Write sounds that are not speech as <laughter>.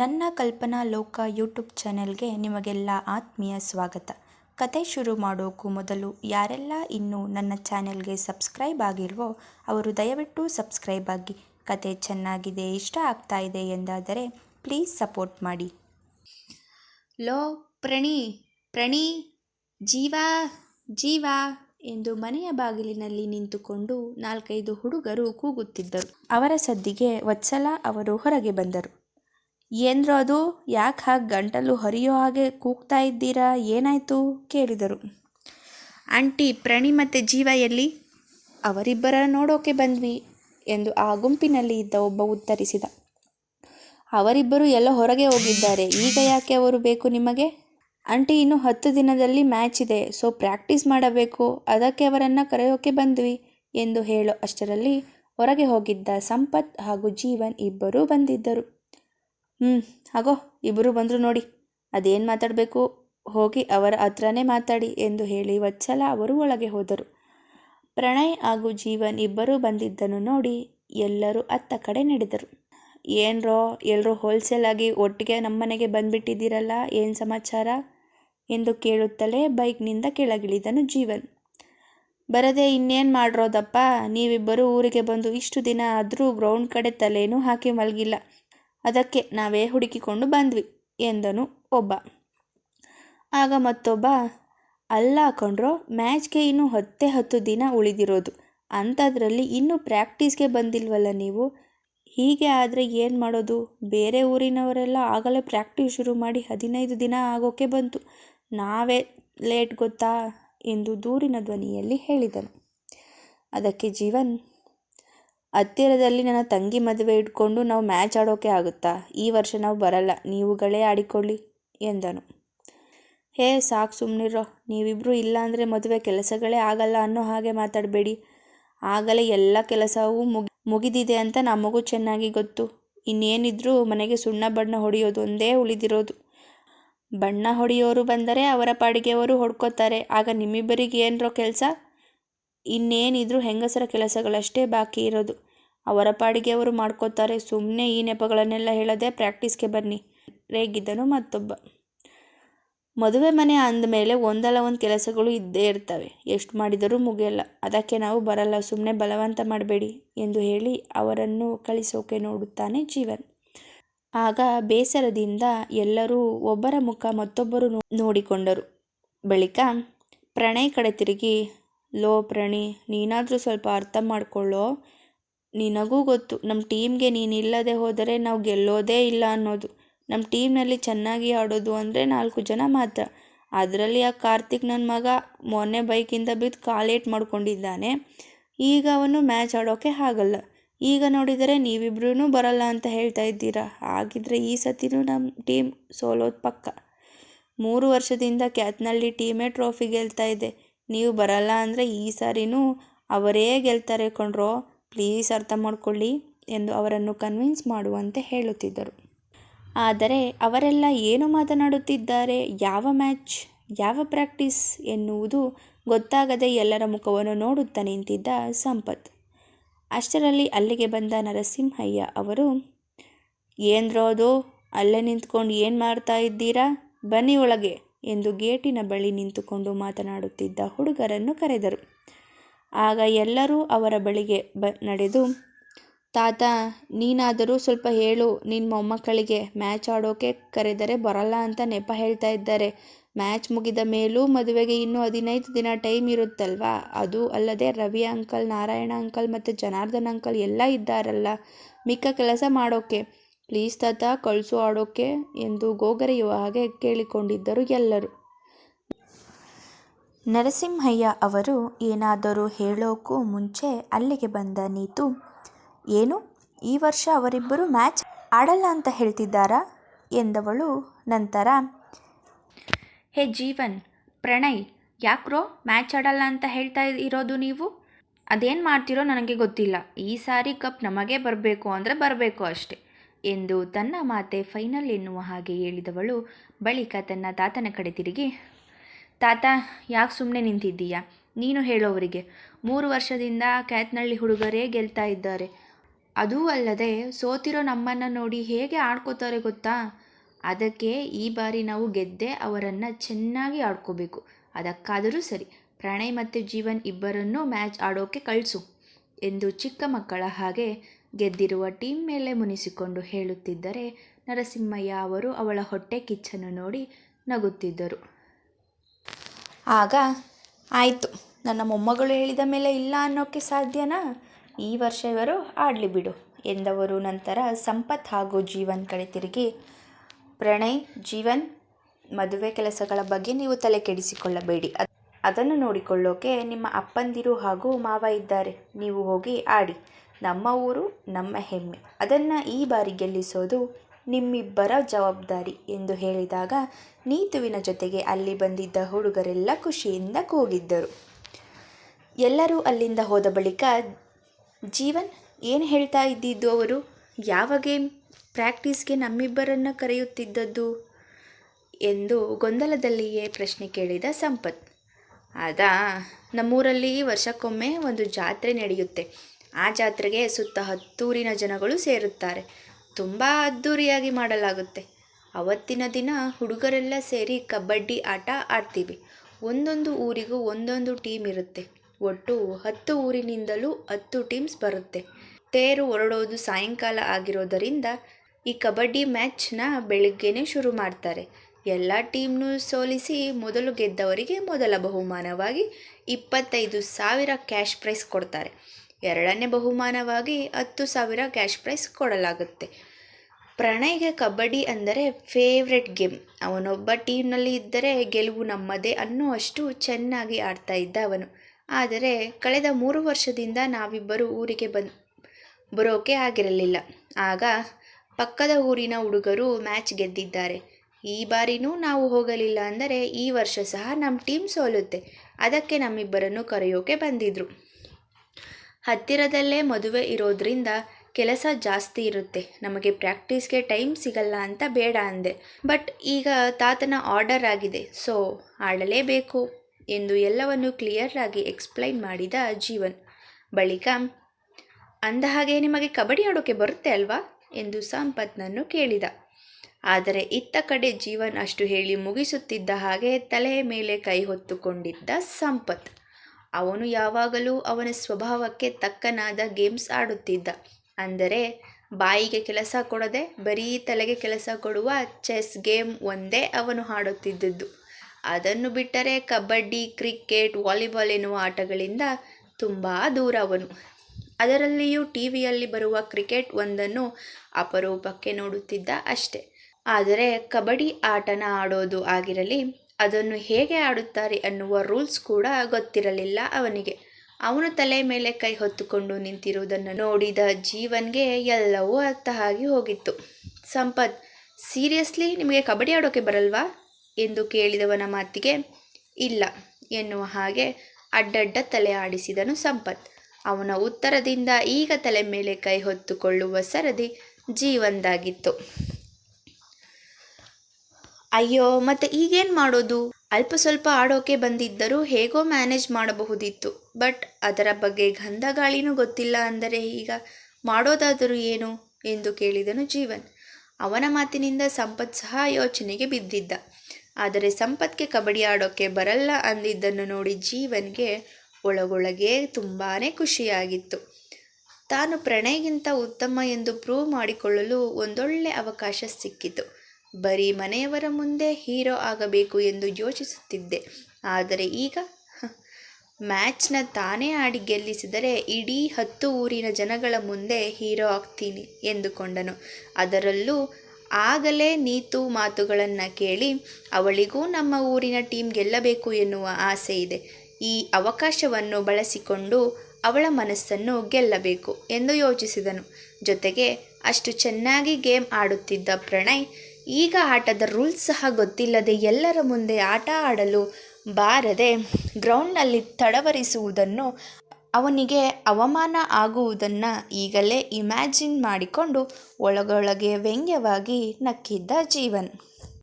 ನನ್ನ ಕಲ್ಪನಾ ಲೋಕ ಯೂಟ್ಯೂಬ್ ಚಾನೆಲ್ಗೆ ನಿಮಗೆಲ್ಲ ಆತ್ಮೀಯ ಸ್ವಾಗತ. ಕತೆ ಶುರು ಮಾಡೋಕ್ಕೂ ಮೊದಲು ಯಾರೆಲ್ಲ ಇನ್ನೂ ನನ್ನ ಚಾನೆಲ್ಗೆ ಸಬ್ಸ್ಕ್ರೈಬ್ ಆಗಿಲ್ವೋ ಅವರು ದಯವಿಟ್ಟು ಸಬ್ಸ್ಕ್ರೈಬ್ ಆಗಿ. ಕತೆ ಚೆನ್ನಾಗಿದೆ, ಇಷ್ಟ ಆಗ್ತಾ ಇದೆ ಎಂದಾದರೆ ಪ್ಲೀಸ್ ಸಪೋರ್ಟ್ ಮಾಡಿ. ಲೋ, ಪ್ರಣಿ ಪ್ರಣಿ, ಜೀವ ಜೀವ ಎಂದು ಮನೆಯ ಬಾಗಿಲಿನಲ್ಲಿ ನಿಂತುಕೊಂಡು ನಾಲ್ಕೈದು ಹುಡುಗರು ಕೂಗುತ್ತಿದ್ದರು. ಅವರ ಸದ್ದಿಗೆ ವತ್ಸಲ ಅವರು ಹೊರಗೆ ಬಂದರು. ಏನ್ರೋ ಅದು ಯಾಕೆ ಹಾಗೆ ಗಂಟಲು ಹರಿಯೋ ಹಾಗೆ ಕೂಗ್ತಾ ಇದ್ದೀರಾ? ಏನಾಯಿತು? ಕೇಳಿದರು. ಆಂಟಿ, ಪ್ರಣಿ ಮತ್ತು ಜೀವ ಎಲ್ಲಿ? ಅವರಿಬ್ಬರ ನೋಡೋಕೆ ಬಂದ್ವಿ ಎಂದು ಆ ಗುಂಪಿನಲ್ಲಿ ಇದ್ದ ಒಬ್ಬ ಉತ್ತರಿಸಿದ. ಅವರಿಬ್ಬರು ಎಲ್ಲ ಹೊರಗೆ ಹೋಗಿದ್ದಾರೆ. ಈಗ ಯಾಕೆ ಅವರು ಬೇಕು ನಿಮಗೆ? ಆಂಟಿ, ಇನ್ನು ಹತ್ತು ದಿನದಲ್ಲಿ ಮ್ಯಾಚ್ ಇದೆ. ಸೊ, ಪ್ರಾಕ್ಟೀಸ್ ಮಾಡಬೇಕು. ಅದಕ್ಕೆ ಅವರನ್ನು ಕರೆಯೋಕೆ ಬಂದ್ವಿ ಎಂದು ಹೇಳೋ ಅಷ್ಟರಲ್ಲಿ ಹೊರಗೆ ಹೋಗಿದ್ದ ಸಂಪತ್ ಹಾಗೂ ಜೀವನ್ ಇಬ್ಬರೂ ಬಂದಿದ್ದರು. ಹ್ಞೂ ಹಾಗೋ ಇಬ್ಬರು ಬಂದರು ನೋಡಿ. ಅದೇನು ಮಾತಾಡಬೇಕು? ಹೋಗಿ ಅವರ ಹತ್ರನೇ ಮಾತಾಡಿ ಎಂದು ಹೇಳಿ ವತ್ಸಲ ಅವರು ಒಳಗೆ ಹೋದರು. ಪ್ರಣಯ್ ಹಾಗೂ ಜೀವನ್ ಇಬ್ಬರೂ ಬಂದಿದ್ದನ್ನು ನೋಡಿ ಎಲ್ಲರೂ ಅತ್ತ ಕಡೆ ನಡೆದರು. ಏನ್ರೋ ಎಲ್ಲರೂ ಹೋಲ್ಸೇಲ್ ಆಗಿ ಒಟ್ಟಿಗೆ ನಮ್ಮನೆಗೆ ಬಂದುಬಿಟ್ಟಿದ್ದೀರಲ್ಲ, ಏನು ಸಮಾಚಾರ? ಎಂದು ಕೇಳುತ್ತಲೇ ಬೈಕ್ನಿಂದ ಕೆಳಗಿಳಿದನು ಜೀವನ್. ಬರದೆ ಇನ್ನೇನು ಮಾಡಿರೋದಪ್ಪ? ನೀವಿಬ್ಬರು ಊರಿಗೆ ಬಂದು ಇಷ್ಟು ದಿನ ಆದರೂ ಗ್ರೌಂಡ್ ಕಡೆ ತಲೆನೂ ಹಾಕಿ ಮಲಗಿಲ್ಲ. ಅದಕ್ಕೆ ನಾವೇ ಹುಡುಕಿಕೊಂಡು ಬಂದ್ವಿ, ಎಂದನು ಒಬ್ಬ. ಆಗ ಮತ್ತೊಬ್ಬ, ಅಲ್ಲ ಕಣ್ರೋ, ಮ್ಯಾಚ್ಗೆ ಇನ್ನೂ ಹತ್ತೇ ಹತ್ತು ದಿನ ಉಳಿದಿರೋದು. ಅಂಥದ್ರಲ್ಲಿ ಇನ್ನೂ ಪ್ರಾಕ್ಟೀಸ್ಗೆ ಬಂದಿಲ್ವಲ್ಲ ನೀವು? ಹೀಗೆ ಆದರೆ ಏನು ಮಾಡೋದು? ಬೇರೆ ಊರಿನವರೆಲ್ಲ ಆಗಲೇ ಪ್ರಾಕ್ಟೀಸ್ ಶುರು ಮಾಡಿ ಹದಿನೈದು ದಿನ ಆಗೋಕೆ ಬಂತು. ನಾವೇ ಲೇಟ್ ಗೊತ್ತಾ? ಎಂದು ದೂರಿನ ಧ್ವನಿಯಲ್ಲಿ ಹೇಳಿದನು. ಅದಕ್ಕೆ ಜೀವನ್ ಹತ್ತಿರದಲ್ಲಿ ನನ್ನ ತಂಗಿ ಮದುವೆ ಇಟ್ಕೊಂಡು ನಾವು ಮ್ಯಾಚ್ ಆಡೋಕೆ ಆಗುತ್ತಾ? ಈ ವರ್ಷ ನಾವು ಬರಲ್ಲ, ನೀವುಗಳೇ ಆಡಿಕೊಳ್ಳಿ ಎಂದನು. ಹೇ, ಸಾಕು ಸುಮ್ಮನಿರೋ ನೀವಿಬ್ಬರು ಇಲ್ಲಾಂದರೆ ಮದುವೆ ಕೆಲಸಗಳೇ ಆಗಲ್ಲ ಅನ್ನೋ ಹಾಗೆ ಮಾತಾಡಬೇಡಿ. ಆಗಲೇ ಎಲ್ಲ ಕೆಲಸವೂ ಮುಗಿ, ಮುಗಿದಿದೆ ಅಂತ ನಮಗೂ ಚೆನ್ನಾಗಿ ಗೊತ್ತು. ಇನ್ನೇನಿದ್ರೂ ಮನೆಗೆ ಸುಣ್ಣ ಬಣ್ಣ ಹೊಡೆಯೋದು ಒಂದೇ ಉಳಿದಿರೋದು. ಬಣ್ಣ ಹೊಡೆಯೋರು ಬಂದರೆ ಅವರ ಪಾಡಿಗೆ ಅವರು ಹೊಡ್ಕೋತಾರೆ. ಆಗ ನಿಮ್ಮಿಬ್ಬರಿಗೆ ಏನರೋ ಕೆಲಸ? ಇನ್ನೇನಿದ್ರೂ ಹೆಂಗಸರ ಕೆಲಸಗಳಷ್ಟೇ ಬಾಕಿ ಇರೋದು. ಅವರ ಪಾಡಿಗೆ ಅವರು ಮಾಡ್ಕೋತಾರೆ. ಸುಮ್ಮನೆ ಈ ನೆಪಗಳನ್ನೆಲ್ಲ ಹೇಳದೆ ಪ್ರಾಕ್ಟೀಸ್ಗೆ ಬನ್ನಿ. ರೇಗಿದ್ದನು ಮತ್ತೊಬ್ಬ. ಮದುವೆ ಮನೆ ಅಂದಮೇಲೆ ಒಂದಲ್ಲ ಒಂದು ಕೆಲಸಗಳು ಇದ್ದೇ ಇರ್ತವೆ. ಎಷ್ಟು ಮಾಡಿದರೂ ಮುಗಿಯಲ್ಲ. ಅದಕ್ಕೆ ನಾವು ಬರಲ್ಲ. ಸುಮ್ಮನೆ ಬಲವಂತ ಮಾಡಬೇಡಿ ಎಂದು ಹೇಳಿ ಅವರನ್ನು ಕಳಿಸೋಕೆ ನೋಡುತ್ತಾನೆ ಜೀವನ್. ಆಗ ಬೇಸರದಿಂದ ಎಲ್ಲರೂ ಒಬ್ಬರ ಮುಖ ಮತ್ತೊಬ್ಬರು ನೋಡಿಕೊಂಡರು. ಬಳಿಕ ಪ್ರಣಯ್ ಕಡೆ ತಿರುಗಿ ಲೋ ಪ್ರಣಿ, ನೀನಾದರೂ ಸ್ವಲ್ಪ ಅರ್ಥ ಮಾಡ್ಕೊಳ್ಳೋ. ನಿನಗೂ ಗೊತ್ತು ನಮ್ಮ ಟೀಮ್ಗೆ ನೀನಿಲ್ಲದೆ ಹೋದರೆ ನಾವು ಗೆಲ್ಲೋದೇ ಇಲ್ಲ ಅನ್ನೋದು. ನಮ್ಮ ಟೀಮ್ನಲ್ಲಿ ಚೆನ್ನಾಗಿ ಆಡೋದು ಅಂದರೆ ನಾಲ್ಕು ಜನ ಮಾತ್ರ. ಅದರಲ್ಲಿ ಆ ಕಾರ್ತಿಕ್ ನನ್ನ ಮಗ ಮೊನ್ನೆ ಬೈಕಿಂದ ಬಿದ್ದು ಕಾಲೇಟ್ ಮಾಡ್ಕೊಂಡಿದ್ದಾನೆ. ಈಗ ಅವನು ಮ್ಯಾಚ್ ಆಡೋಕ್ಕೆ ಆಗಲ್ಲ. ಈಗ ನೋಡಿದರೆ ನೀವಿಬ್ರೂ ಬರಲ್ಲ ಅಂತ ಹೇಳ್ತಾ ಇದ್ದೀರಾ? ಹಾಗಿದ್ರೆ ಈ ಸತಿನೂ ನಮ್ಮ ಟೀಮ್ ಸೋಲೋದು ಪಕ್ಕ. ಮೂರು ವರ್ಷದಿಂದ ಕ್ಯಾತ್ನಳ್ಳಿ ಟೀಮೇ ಟ್ರೋಫಿ ಗೆಲ್ತಾ ಇದೆ. ನೀವು ಬರಲ್ಲ ಅಂದರೆ ಈ ಸಾರಿನೂ ಅವರೇ ಗೆಲ್ತಾರೆ ಕೊಂಡ್ರೋ ಪ್ಲೀಸ್ ಅರ್ಥ ಮಾಡ್ಕೊಳ್ಳಿ ಎಂದು ಅವರನ್ನು ಕನ್ವಿನ್ಸ್ ಮಾಡುವಂತೆ ಹೇಳುತ್ತಿದ್ದರು. ಆದರೆ ಅವರೆಲ್ಲ ಏನು ಮಾತನಾಡುತ್ತಿದ್ದಾರೆ? ಯಾವ ಮ್ಯಾಚ್? ಯಾವ ಪ್ರಾಕ್ಟೀಸ್ ಎನ್ನುವುದು ಗೊತ್ತಾಗದೆ ಎಲ್ಲರ ಮುಖವನ್ನು ನೋಡುತ್ತಾ ನಿಂತಿದ್ದ ಸಂಪತ್. ಅಷ್ಟರಲ್ಲಿ ಅಲ್ಲಿಗೆ ಬಂದ ನರಸಿಂಹಯ್ಯ ಅವರು ಏನ್ರೋದು ಅಲ್ಲೇ ನಿಂತ್ಕೊಂಡು ಏನು ಮಾಡ್ತಾ ಇದ್ದೀರಾ? ಬನ್ನಿ ಒಳಗೆ. ಎಂದು ಗೇಟಿನ ಬಳಿ ನಿಂತುಕೊಂಡು ಮಾತನಾಡುತ್ತಿದ್ದ ಹುಡುಗರನ್ನು ಕರೆದರು. ಆಗ ಎಲ್ಲರೂ ಅವರ ಬಳಿಗೆ ಬ ನಡೆದು, ತಾತ, ನೀನಾದರೂ ಸ್ವಲ್ಪ ಹೇಳು ನಿನ್ನ ಮೊಮ್ಮಕ್ಕಳಿಗೆ ಮ್ಯಾಚ್ ಆಡೋಕೆ ಕರೆದರೆ ಬರಲ್ಲ ಅಂತ ನೆಪ ಹೇಳ್ತಾ ಇದ್ದಾರೆ. ಮ್ಯಾಚ್ ಮುಗಿದ ಮೇಲೂ ಮದುವೆಗೆ ಇನ್ನೂ ಹದಿನೈದು ದಿನ ಟೈಮ್ ಇರುತ್ತಲ್ವಾ? ಅದು ಅಲ್ಲದೆ ರವಿ ಅಂಕಲ್, ನಾರಾಯಣ ಅಂಕಲ್ ಮತ್ತು ಜನಾರ್ದನ್ ಅಂಕಲ್ ಎಲ್ಲ ಇದ್ದಾರಲ್ಲ. ಮಿಕ್ಕ ಕೆಲಸ ಮಾಡೋಕೆ. ಪ್ಲೀಸ್ ತಾತ, ಕಳಿಸು ಆಡೋಕೆ ಎಂದು ಗೋಗರೆಯುವ ಹಾಗೆ ಕೇಳಿಕೊಂಡಿದ್ದರು ಎಲ್ಲರೂ. ನರಸಿಂಹಯ್ಯ ಅವರು, ಏನಾದರೂ ಹೇಳೋಕ್ಕೂ ಮುಂಚೆ ಅಲ್ಲಿಗೆ ಬಂದ ನೀತು, ಏನು, ಈ ವರ್ಷ ಅವರಿಬ್ಬರು ಮ್ಯಾಚ್ ಆಡಲ್ಲ ಅಂತ ಹೇಳ್ತಿದ್ದಾರಾ ಎಂದವಳು ನಂತರ, ಹೇ ಜೀವನ್, ಪ್ರಣಯ್, ಯಾಕ್ರೋ ಮ್ಯಾಚ್ ಆಡಲ್ಲ ಅಂತ ಹೇಳ್ತಾ ಇರೋದು ನೀವು? ಅದೇನು ಮಾಡ್ತಿರೋ ನನಗೆ ಗೊತ್ತಿಲ್ಲ. ಈ ಸಾರಿ ಕಪ್ ನಮಗೆ ಬರಬೇಕು ಅಂದರೆ ಬರಬೇಕು ಅಷ್ಟೆ. ಎಂದು ತನ್ನ ಮಾತೆ ಫೈನಲ್ ಎನ್ನುವ ಹಾಗೆ ಹೇಳಿದವಳು. ಬಳಿಕ ತನ್ನ ತಾತನ ಕಡೆ ತಿರುಗಿ, ತಾತ, ಯಾಕೆ ಸುಮ್ಮನೆ ನಿಂತಿದ್ದೀಯಾ? ನೀನು ಹೇಳೋವರಿಗೆ. ಮೂರು ವರ್ಷದಿಂದ ಕ್ಯಾತ್ನಳ್ಳಿ ಹುಡುಗರೇ ಗೆಲ್ತಾ ಇದ್ದಾರೆ. ಅದೂ ಅಲ್ಲದೆ ಸೋತಿರೋ ನಮ್ಮನ್ನು ನೋಡಿ ಹೇಗೆ ಆಡ್ಕೋತಾರೆ ಗೊತ್ತಾ? ಅದಕ್ಕೆ ಈ ಬಾರಿ ನಾವು ಗೆದ್ದೆ ಅವರನ್ನು ಚೆನ್ನಾಗಿ ಆಡ್ಕೋಬೇಕು. ಅದಕ್ಕಾದರೂ ಸರಿ, ಪ್ರಣಯ್ ಮತ್ತು ಜೀವನ್ ಇಬ್ಬರನ್ನೂ ಮ್ಯಾಚ್ ಆಡೋಕೆ ಕಳಿಸು ಎಂದು ಚಿಕ್ಕ ಮಕ್ಕಳ ಹಾಗೆ ಗೆದ್ದಿರುವ ಟೀಮ್ ಮೇಲೆ ಮುನಿಸಿಕೊಂಡು ಹೇಳುತ್ತಿದ್ದರೆ ನರಸಿಂಹಯ್ಯ ಅವರು ಅವಳ ಹೊಟ್ಟೆ ಕಿಚ್ಚನ್ನು ನೋಡಿ ನಗುತ್ತಿದ್ದರು. ಆಗ, ಆಯಿತು, ನನ್ನ ಮೊಮ್ಮಗಳು ಹೇಳಿದ ಮೇಲೆ ಇಲ್ಲ ಅನ್ನೋಕ್ಕೆ ಸಾಧ್ಯನಾ? ಈ ವರ್ಷ ಇವರು ಆಡಲಿ ಬಿಡು, ಎಂದವರು ನಂತರ ಸಂಪತ್ ಹಾಗೂ ಜೀವನ್ ಕಡೆ ತಿರುಗಿ, ಪ್ರಣಯ್, ಜೀವನ್, ಮದುವೆ ಕೆಲಸಗಳ ಬಗ್ಗೆ ನೀವು ತಲೆ ಕೆಡಿಸಿಕೊಳ್ಳಬೇಡಿ. ಅದನ್ನು ನೋಡಿಕೊಳ್ಳೋಕೆ ನಿಮ್ಮ ಅಪ್ಪಂದಿರು ಹಾಗೂ ಮಾವ ಇದ್ದಾರೆ. ನೀವು ಹೋಗಿ ಆಡಿ. ನಮ್ಮ ಊರು, ನಮ್ಮ ಹೆಮ್ಮೆ. ಅದನ್ನು ಈ ಬಾರಿ ಗೆಲ್ಲಿಸೋದು ನಿಮ್ಮಿಬ್ಬರ ಜವಾಬ್ದಾರಿ ಎಂದು ಹೇಳಿದಾಗ ನೀತುವಿನ ಜೊತೆಗೆ ಅಲ್ಲಿ ಬಂದಿದ್ದ ಹುಡುಗರೆಲ್ಲ ಖುಷಿಯಿಂದ ಕೂಗಿದ್ದರು. ಎಲ್ಲರೂ ಅಲ್ಲಿಂದ ಹೋದ ಬಳಿಕ, ಜೀವನ್, ಏನು ಹೇಳ್ತಾ ಇದ್ದಿದ್ದು ಅವರು? ಯಾವ ಗೇಮ್ ಪ್ರಾಕ್ಟೀಸ್ಗೆ ನಮ್ಮಿಬ್ಬರನ್ನು ಕರೆಯುತ್ತಿದ್ದದ್ದು? ಎಂದು ಗೊಂದಲದಲ್ಲಿಯೇ ಪ್ರಶ್ನೆ ಕೇಳಿದ ಸಂಪತ್. ಅದಾ, ನಮ್ಮೂರಲ್ಲಿ ವರ್ಷಕ್ಕೊಮ್ಮೆ ಒಂದು ಜಾತ್ರೆ ನಡೆಯುತ್ತೆ. ಆ ಜಾತ್ರೆಗೆ ಸುತ್ತ ಹತ್ತೂರಿನ ಜನಗಳು ಸೇರುತ್ತಾರೆ. ತುಂಬ ಅದ್ಧೂರಿಯಾಗಿ ಮಾಡಲಾಗುತ್ತೆ. ಅವತ್ತಿನ ದಿನ ಹುಡುಗರೆಲ್ಲ ಸೇರಿ ಕಬಡ್ಡಿ ಆಟ ಆಡ್ತೀವಿ. ಒಂದೊಂದು ಊರಿಗೂ ಒಂದೊಂದು ಟೀಮ್ ಇರುತ್ತೆ. ಒಟ್ಟು ಹತ್ತು ಊರಿನಿಂದಲೂ ಹತ್ತು ಟೀಮ್ಸ್ ಬರುತ್ತೆ. ತೇರು ಹೊರಡೋದು ಸಾಯಂಕಾಲ ಆಗಿರೋದರಿಂದ ಈ ಕಬಡ್ಡಿ ಮ್ಯಾಚ್ನ ಬೆಳಗ್ಗೆನೇ ಶುರು ಮಾಡ್ತಾರೆ. ಎಲ್ಲ ಟೀಮ್ನೂ ಸೋಲಿಸಿ ಮೊದಲು ಗೆದ್ದವರಿಗೆ ಮೊದಲ ಬಹುಮಾನವಾಗಿ ಇಪ್ಪತ್ತೈದು ಸಾವಿರ ಕ್ಯಾಶ್ ಪ್ರೈಸ್ ಕೊಡ್ತಾರೆ. ಎರಡನೇ ಬಹುಮಾನವಾಗಿ ಹತ್ತು ಸಾವಿರ ಕ್ಯಾಶ್ ಪ್ರೈಸ್ ಕೊಡಲಾಗುತ್ತೆ. ಪ್ರಣಯ್ಗೆ ಕಬಡ್ಡಿ ಅಂದರೆ ಫೇವ್ರೆಟ್ ಗೇಮ್. ಅವನೊಬ್ಬ ಟೀಮ್ನಲ್ಲಿ ಇದ್ದರೆ ಗೆಲುವು ನಮ್ಮದೇ ಅನ್ನುವಷ್ಟು ಚೆನ್ನಾಗಿ ಆಡ್ತಾ ಇದ್ದ ಅವನು. ಆದರೆ ಕಳೆದ ಮೂರು ವರ್ಷದಿಂದ ನಾವಿಬ್ಬರು ಊರಿಗೆ ಬಂದ್ ಬರೋಕೆ ಆಗಿರಲಿಲ್ಲ. ಆಗ ಪಕ್ಕದ ಊರಿನ ಹುಡುಗರು ಮ್ಯಾಚ್ ಗೆದ್ದಿದ್ದಾರೆ. ಈ ಬಾರಿನೂ ನಾವು ಹೋಗಲಿಲ್ಲ ಅಂದರೆ ಈ ವರ್ಷ ಸಹ ನಮ್ಮ ಟೀಮ್ ಸೋಲುತ್ತೆ. ಅದಕ್ಕೆ ನಮ್ಮಿಬ್ಬರನ್ನು ಕರೆಯೋಕೆ ಬಂದಿದ್ರು. ಹತ್ತಿರದಲ್ಲೇ ಮದುವೆ ಇರೋದ್ರಿಂದ ಕೆಲಸ ಜಾಸ್ತಿ ಇರುತ್ತೆ. ನಮಗೆ ಪ್ರಾಕ್ಟೀಸ್ಗೆ ಟೈಮ್ ಸಿಗಲ್ಲ ಅಂತ ಬೇಡ ಅಂದೆ. ಬಟ್ ಈಗ ತಾತನ ಆರ್ಡರ್ ಆಗಿದೆ. ಸೊ ಆಡಲೇಬೇಕು ಎಂದು ಎಲ್ಲವನ್ನು ಕ್ಲಿಯರ್ ಆಗಿ ಎಕ್ಸ್ಪ್ಲೈನ್ ಮಾಡಿದ ಜೀವನ್. ಬಳಿಕ, ಅಂದ ಹಾಗೆ ನಿಮಗೆ ಕಬಡ್ಡಿ ಆಡೋಕೆ ಬರುತ್ತೆ ಅಲ್ವಾ? ಎಂದು ಸಂಪತ್ನನ್ನು ಕೇಳಿದ. ಆದರೆ ಇತ್ತ ಕಡೆ ಜೀವನ್ ಅಷ್ಟು ಹೇಳಿ ಮುಗಿಸುತ್ತಿದ್ದ ಹಾಗೆ ತಲೆಯ ಮೇಲೆ ಕೈ ಹೊತ್ತುಕೊಂಡಿದ್ದ ಸಂಪತ್. ಅವನು ಯಾವಾಗಲೂ ಅವನ ಸ್ವಭಾವಕ್ಕೆ ತಕ್ಕನಾದ ಗೇಮ್ಸ್ ಆಡುತ್ತಿದ್ದ. ಅಂದರೆ ಬಾಯಿಗೆ ಕೆಲಸ ಕೊಡದೆ ಬರೀ ತಲೆಗೆ ಕೆಲಸ ಕೊಡುವ ಚೆಸ್ ಗೇಮ್ ಒಂದೇ ಅವನು ಆಡುತ್ತಿದ್ದದ್ದು ಅದನ್ನು ಬಿಟ್ಟರೆ ಕಬಡ್ಡಿ, ಕ್ರಿಕೆಟ್, ವಾಲಿಬಾಲ್ ಎನ್ನುವ ಆಟಗಳಿಂದ ತುಂಬ ದೂರ ಅವನು. ಅದರಲ್ಲಿಯೂ ಟಿ ವಿಯಲ್ಲಿ ಬರುವ ಕ್ರಿಕೆಟ್ ಒಂದನ್ನು ಅಪರೂಪಕ್ಕೆ ನೋಡುತ್ತಿದ್ದ ಅಷ್ಟೆ. ಆದರೆ ಕಬಡ್ಡಿ ಆಟನ ಆಡೋದು ಆಗಿರಲಿ ಅದನ್ನು ಹೇಗೆ ಆಡುತ್ತಾರೆ ಅನ್ನುವ ರೂಲ್ಸ್ ಕೂಡ ಗೊತ್ತಿರಲಿಲ್ಲ ಅವನಿಗೆ. ಅವನು ತಲೆ ಮೇಲೆ ಕೈ ಹೊತ್ತುಕೊಂಡು ನಿಂತಿರುವುದನ್ನು ನೋಡಿದ ಜೀವನ್ಗೆ ಎಲ್ಲವೂ ಅರ್ಥ ಆಗಿ ಹೋಗಿತ್ತು. ಸಂಪತ್, ಸೀರಿಯಸ್ಲಿ ನಿಮಗೆ ಕಬಡ್ಡಿ ಆಡೋಕೆ ಬರಲ್ವಾ? ಎಂದು ಕೇಳಿದವನ ಮಾತಿಗೆ, ಇಲ್ಲ, ಎನ್ನುವ ಹಾಗೆ ಅಡ್ಡಡ್ಡ ತಲೆ ಆಡಿಸಿದನು ಸಂಪತ್. ಅವನ ಉತ್ತರದಿಂದ ಈಗ ತಲೆ ಮೇಲೆ ಕೈ ಹೊತ್ತುಕೊಳ್ಳುವ ಸರದಿ ಜೀವಂದಾಗಿತ್ತು. ಅಯ್ಯೋ, ಮತ್ತೆ ಈಗೇನು ಮಾಡೋದು? ಅಲ್ಪ ಸ್ವಲ್ಪ ಆಡೋಕೆ ಬಂದಿದ್ದರೂ ಹೇಗೋ ಮ್ಯಾನೇಜ್ ಮಾಡಬಹುದಿತ್ತು. ಬಟ್ ಅದರ ಬಗ್ಗೆ ಗಂಧ ಗಾಳಿನೂ ಗೊತ್ತಿಲ್ಲ ಅಂದರೆ ಈಗ ಮಾಡೋದಾದರೂ ಏನು? ಎಂದು ಕೇಳಿದನು ಜೀವನ್. ಅವನ ಮಾತಿನಿಂದ ಸಂಪತ್ ಸಹ ಯೋಚನೆಗೆ ಬಿದ್ದಿದ್ದ. ಆದರೆ ಸಂಪತ್ಗೆ ಕಬಡ್ಡಿ ಆಡೋಕ್ಕೆ ಬರಲ್ಲ ಅಂದಿದ್ದನ್ನು ನೋಡಿ ಜೀವನ್ಗೆ ಒಳಗೊಳಗೆ ತುಂಬಾ ಖುಷಿಯಾಗಿತ್ತು. ತಾನು ಪ್ರಣಯ್ಗಿಂತ ಉತ್ತಮ ಎಂದು ಪ್ರೂವ್ ಮಾಡಿಕೊಳ್ಳಲು ಒಂದೊಳ್ಳೆ ಅವಕಾಶ ಸಿಕ್ಕಿತು. ಬರೀ ಮನೆಯವರ ಮುಂದೆ ಹೀರೋ ಆಗಬೇಕು ಎಂದು ಯೋಚಿಸುತ್ತಿದ್ದೆ. ಆದರೆ ಈಗ <laughs> ಮ್ಯಾಚ್ನ ತಾನೇ ಆಡಿ ಗೆಲ್ಲಿಸಿದರೆ ಇಡೀ ಹತ್ತು ಊರಿನ ಜನಗಳ ಮುಂದೆ ಹೀರೋ ಆಗ್ತೀನಿ ಎಂದುಕೊಂಡನು. ಅದರಲ್ಲೂ ಆಗಲೇ ನೀತು ಮಾತುಗಳನ್ನು ಕೇಳಿ, ಅವಳಿಗೂ ನಮ್ಮ ಊರಿನ ಟೀಮ್ ಗೆಲ್ಲಬೇಕು ಎನ್ನುವ ಆಸೆ ಇದೆ. ಈ ಅವಕಾಶವನ್ನು ಬಳಸಿಕೊಂಡು ಅವಳ ಮನಸ್ಸನ್ನು ಗೆಲ್ಲಬೇಕು ಎಂದು ಯೋಚಿಸಿದನು. ಜೊತೆಗೆ ಅಷ್ಟು ಚೆನ್ನಾಗಿ ಗೇಮ್ ಆಡುತ್ತಿದ್ದ ಪ್ರಣಯ್ ಈಗ ಆಟದ ರೂಲ್ಸ್ ಸಹ ಗೊತ್ತಿಲ್ಲದೆ ಎಲ್ಲರ ಮುಂದೆ ಆಟ ಆಡಲು ಬಾರದೆ ಗ್ರೌಂಡ್ನಲ್ಲಿ ತಡವರಿಸುವುದನ್ನು, ಅವನಿಗೆ ಅವಮಾನ ಆಗುವುದನ್ನು ಈಗಲೇ ಇಮ್ಯಾಜಿನ್ ಮಾಡಿಕೊಂಡು ಒಳಗೊಳಗೆ ವ್ಯಂಗ್ಯವಾಗಿ ನಕ್ಕಿದ್ದ ಜೀವನ್.